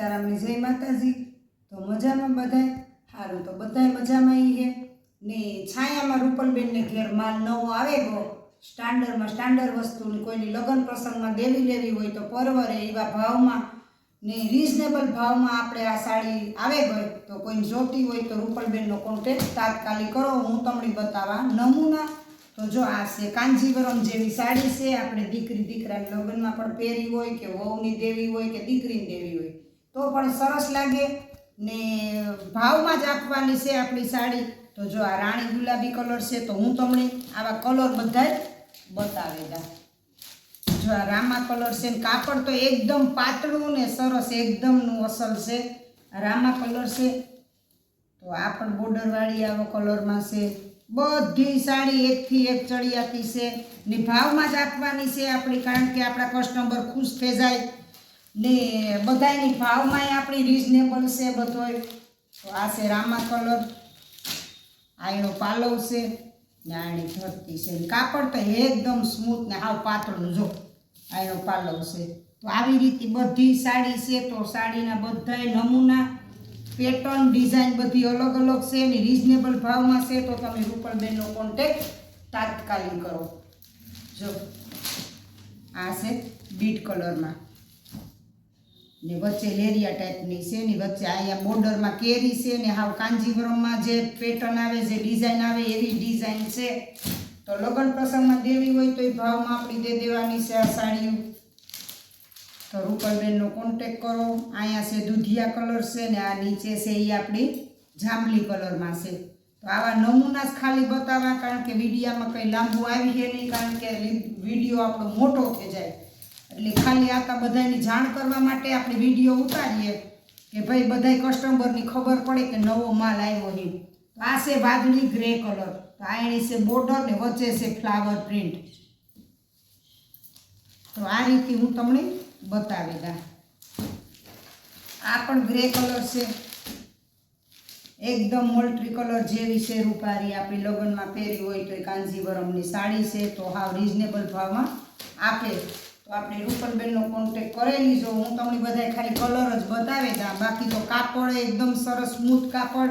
સીતારામની જય માતાજી. તો મજામાં બધાય? સારું તો બધાય મજામાં એ ને છાયામાં રૂપલબેનને ઘેર માલ નવો આવે ગયો સ્ટાન્ડર્ડમાં સ્ટાન્ડર્ડ વસ્તુની કોઈની લગ્ન પ્રસંગમાં દેવી લેવી હોય તો પરવરે એવા ભાવમાં ને રિઝનેબલ ભાવમાં આપણે આ સાડી આવે ગઈ તો કોઈને જોતી હોય તો રૂપલબેનનો કોન્ટેક્ટ તાત્કાલિક કરો. હું તમને બતાવવા નમૂના. તો જો આ છે કાંજીવરમ જેવી સાડી છે. આપણે દીકરી દીકરાને લગ્નમાં પણ પહેરી હોય કે વહુની દેવી હોય કે દીકરીની દેવી હોય. તો પણ સરસ લાગે. ને ભાવમાં જ આપવાની છે આપણી સાડી. તો જો આ રાણી ગુલાબી કલર છે, તો હું તમને આવા કલર બધા જ બતાવેલા જો આ રામા કલર છે ને કાપડ તો એકદમ પાતળું ને સરસ એકદમનું અસલ છે. રામા કલર છે, તો આ પણ બોર્ડરવાળી આવો કલરમાં છે. બધી સાડી એકથી એક ચડિયાતી છે. ને ભાવમાં જ આપવાની છે આપણી, કારણ કે આપણા કસ્ટમર ખુશ થઈ જાય. ને બધાની ભાવમાં આપણી રિઝનેબલ છે બધોય. તો આ છે રામા કલર આ એનો પાલવ છે. ને આ એની ધરતી છે. કાપડ તો એકદમ સ્મૂથ ને હાવ પાતળું જો. આ એનો પાલવ છે. તો આવી રીતે બધી સાડી છે તો સાડીના બધાય નમૂના પેટર્ન ડિઝાઇન બધી અલગ અલગ છે અને રિઝનેબલ ભાવમાં છે તો તમે રૂપલબેનનો કોન્ટેક્ટ તાત્કાલિક કરો. જો. આ છે બીટ કલરમાં ને વચ્ચે લેરિયા ટાઈપની છે ને વચ્ચે અહીંયા બોર્ડરમાં કેરી છે ને હાવ કાંજીવરમમાં જે પેટર્ન આવે, જે ડિઝાઇન આવે, એવી ડિઝાઇન છે. તો લગ્ન પ્રસંગમાં દેવી હોય તો એ ભાવમાં આપણી દે દેવાની છે આ સાડીઓ. તો રૂપલબેનનો કોન્ટેક કરો. અહીંયા છે દૂધિયા કલર છે ને આ નીચે છે એ આપણી જાંબલી કલરમાં છે. તો આવા નમૂના જ ખાલી બતાવવા કારણ કે વિડીયામાં કંઈ લાંબુ આવી નહીં કારણ કે વીડિયો આપણો મોટો થઈ જાય. એટલે ખાલી આતા બધાની જાણ કરવા માટે આપણે વીડિયો ઉતારીએ કે ભાઈ બધાય કસ્ટમરની ખબર પડે કે નવો માલ આવ્યો છે. તો આ છે વાદળી ગ્રે કલર તો આ એની છે બોર્ડર ને વચ્ચે છે ફ્લાવર પ્રિન્ટ તો આ રીતે હું તમને બતાવેલા આ પણ ગ્રે કલર છે. એકદમ મોલ્ટ્રી કલર જેવી છે રૂપારી. આપણી લગ્નમાં પહેરી હોય તો એ કાંજીવરમની સાડી છે. તો હાવ રિઝનેબલ ભાવમાં આપે. તો આપણે રૂપલબેનનો કોન્ટેક કરેલી. લીધો હું તમને બધાય ખાલી કલર જ બતાવે દા બાકી તો કાપડ એકદમ સરસ સ્મૂથ કાપડ.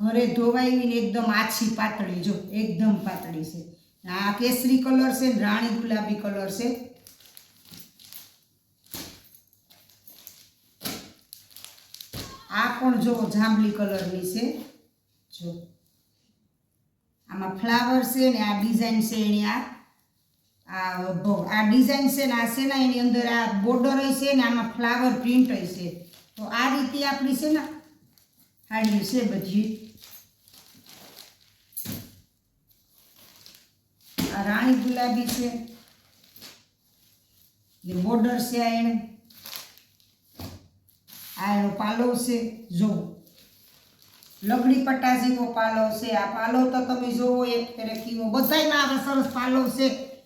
ઘરે ધોવાઈને એકદમ આછી પાતળી, જો એકદમ પાતળી છે. આ કેસરી કલર છે રાણી ગુલાબી કલર છે. આ પણ જો જાંબલી કલરની છે. જો. આમાં ફ્લાવર છે ને આ ડિઝાઇન છે એની આ. આ આ ડિઝાઇન છે ને, આ છે ને એની અંદર આ બોર્ડર છે ને, આમાં ફ્લાવર પ્રિન્ટ છે. તો આ રીતે આપણી છે ને હાડી છે બધી. આ રાણી ગુલાબી છે. ને બોર્ડર છે આ એને આ એનો પાલવ છે, જો. લગડી પટ્ટા જેવો પાલવ છે. આ પાલવ તો તમે જોવો, એક ફેરે કીવો બધાયમાં આવા સરસ પાલવ છે.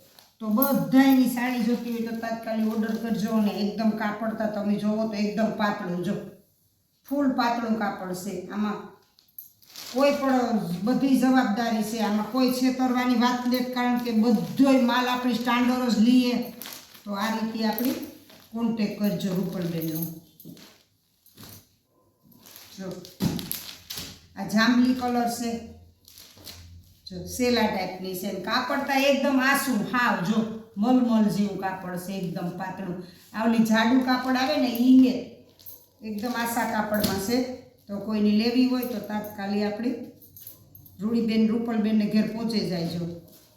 તો બધાયની સાડી જોતી હોય તો તાત્કાલિક ઓર્ડર કરજો અને એકદમ કાપડતા તમે જોવો તો એકદમ પાતળું જો. ફૂલ પાતળું કાપડ છે. આમાં કોઈ પણ બધી જવાબદારી છે. આમાં કોઈ છેતરવાની વાત નથી કારણ કે બધોય માલ આપણી સ્ટાન્ડર્ડ જ લઈએ. તો આ રીતે આપણે કોન્ટેક કરજો રૂપલબેનનો જો. આ જાંબલી કલર છે. જો સેલા ટાઈપની છે કાપડ તો એકદમ આસું, હાવ, જો મલમલ જેવું કાપડ છે, એકદમ પાતળું. આવલી જાડું કાપડ આવે ને ને એકદમ આસા કાપડમાં છે. તો કોઈની લેવી હોય તો તાત્કાલિક આપણી રૂડીબેન રૂપલબેનને ઘેર પહોંચી જાય જો.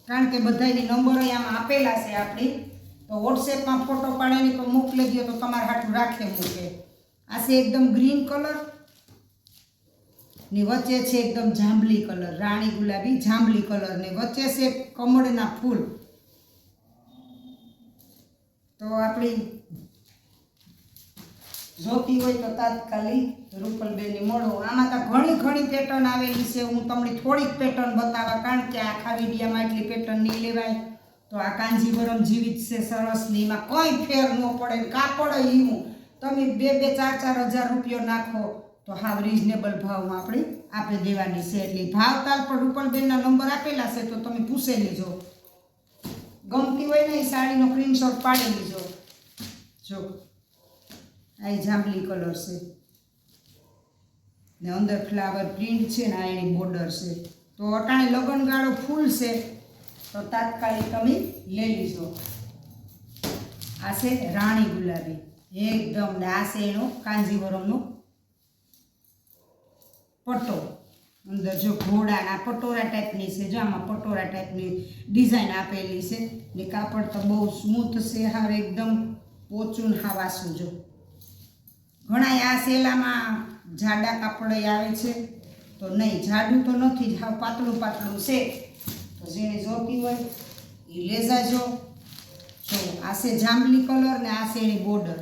કારણ કે બધાની નંબરો આમાં આપેલા છે આપણી. તો વોટ્સએપમાં ફોટો પાડીને તો મોકલી ગયો તો તમારે હાટું રાખે મૂકે. આ છે એકદમ ગ્રીન કલર ની વચ્ચે છે એકદમ જાંબલી કલર, રાણી ગુલાબી જાંબલી કલર ને વચ્ચે છે કમળના ફૂલ. તો આપણી જોતી હોય તો તાત્કાલિક રૂપલબેનની મળો. આમાં તો ઘણી ઘણી પેટર્ન આવેલી છે. હું તમને થોડીક પેટર્ન બતાવવા કારણ કે આખા વિડીયામાં એટલી પેટર્ન નહીં લેવાય. તો આ કાંજીવરમ જીવિત છે સરસ ને એમાં કંઈ ફેર ન પડે કાપડ એવું તમે બે બે ચાર ચાર હજાર રૂપિયો નાખો. તો હાવ રિઝનેબલ ભાવમાં આપણે આપી દેવાની છે. એટલે ભાવ તાલ પર રૂપલબેનના નંબર આપેલા છે તો તમે પૂછી લેજો. ગમતી હોય ને એ સાડીનો સ્ક્રીનશોટ પાડી લેજો. જો, આ જાંબલી કલર છે. ને અંદર ફ્લાવર પ્રિન્ટ છે ને આ એની બોર્ડર છે. તો અટાણે લગનગાળો ફૂલ છે. તો તાત્કાલિક તમે લઈ લીજો. આ છે રાણી ગુલાબી. એકદમ ને આ છે એનો કાંજીવરમનો પટ્ટો અંદર જો ઘોડાના પટોરા ટાઈપની છે, જો આમાં પટોરા ટાઈપની ડિઝાઇન આપેલી છે, ને કાપડ તો બહુ સ્મૂથ છે, હાવ એકદમ પોચું હાવાસું જો. ઘણા આ સેલામાં જાડા કાપડ આવે છે, તો નહીં, જાડું તો નથી જ હાવ પાતળું પાતળું છે. તો જેને જોતી હોય એ લેજાજો. જો, આ છે જાંબલી કલર ને આ છે એની બોર્ડર.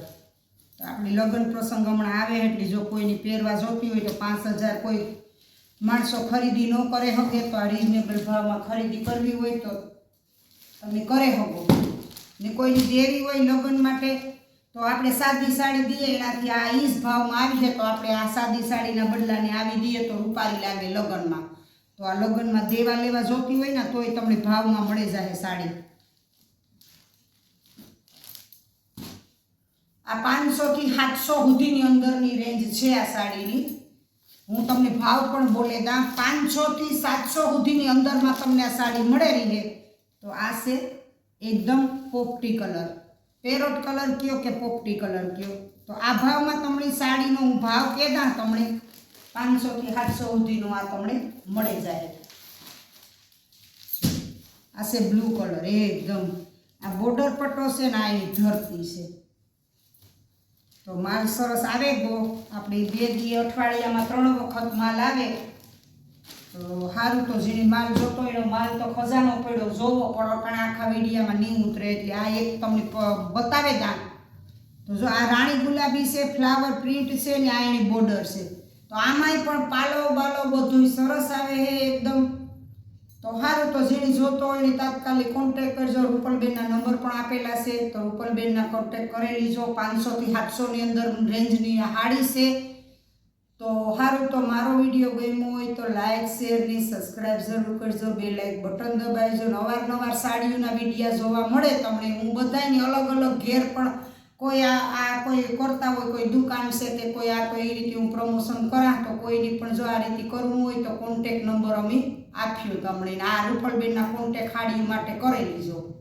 આપણી લગ્ન પ્રસંગ હમણાં આવે એટલે જો કોઈની પહેરવા જોતી હોય તો પાંચ હજાર કોઈ માણસો ખરીદી ન કરે શકે તો આ રિઝનેબલ ભાવમાં ખરીદી કરવી હોય તો તમે કરે શકો ને કોઈની દેવી હોય લગ્ન માટે, તો આપણે સાદી સાડી દઈએ, એનાથી આ ઈજ ભાવમાં આવી જાય, તો આપણે આ સાદી સાડીના બદલાને આવી દઈએ તો રૂપારી લાગે લગ્નમાં. તો આ લગ્નમાં દેવા લેવા જોતી હોય ને, તોય તમને ભાવમાં મળી જાય સાડી. આ પાંચસોથી સાતસો સુધીની અંદરની રેન્જ છે આ સાડીની. હું તમને ભાવ પણ બોલે દા પાંચસોથી સાતસો સુધીની અંદરમાં તમને આ સાડી મળેલી છે. તો આ છે એકદમ પોપટી કલર. પેરોટ કલર કયો કે પોપટી કલર કયો? તો આ ભાવમાં તમને સાડીનો હું ભાવ કહેતા તમને પાંચસોથી સાતસો સુધીનું આ તમને મળી જાય. આ છે બ્લુ કલર, એકદમ. આ બોર્ડર પટ્ટો છે ને આ એની ધરતી છે. તો માલ સરસ આવે ગો આપણી બે દી અઠવાડિયામાં ત્રણ વખત માલ આવે. તો સારું તો જેની માલ જોતો એનો માલ તો ખજાનો પડ્યો. જોવો પણ પણ આખા વીડિયામાં નહીં ઉતરે. એટલે આ એક તમને બતાવે દાન તો જો આ રાણી ગુલાબી છે, ફ્લાવર પ્રિન્ટ છે ને આ એની બોર્ડર છે. તો આમાંય પણ પાલો બાલો બધું સરસ આવે છે એકદમ. તો સારું તો જેને જોતો હોય એની તાત્કાલિક કોન્ટેક કરજો. રૂપલબેનના નંબર પણ આપેલા છે. તો રૂપલબેનના કોન્ટેક કરી લીજો. પાંચસોથી સાતસોની અંદર રેન્જની હાડી છે. તો સારું તો મારો વીડિયો ગમ્યો હોય તો લાઇક શેર ને સબસ્ક્રાઈબ જરૂર કરજો. બે લાઇક બટન દબાવજો. નવાર સાડીઓના વિડીયા જોવા મળે તમને. હું બધાની અલગ અલગ ઘેર પણ કોઈ આ આ કોઈ કરતા હોય, કોઈ દુકાન છે કે કોઈ આ કોઈ એ રીતે હું પ્રમોશન કરા, તો કોઈની પણ જો આ રીતે કરવું હોય તો કોન્ટેક નંબર અમે આપ્યો તમને આ રૂપલબેનના કોન્ટેક હાડી માટે કરી લીજો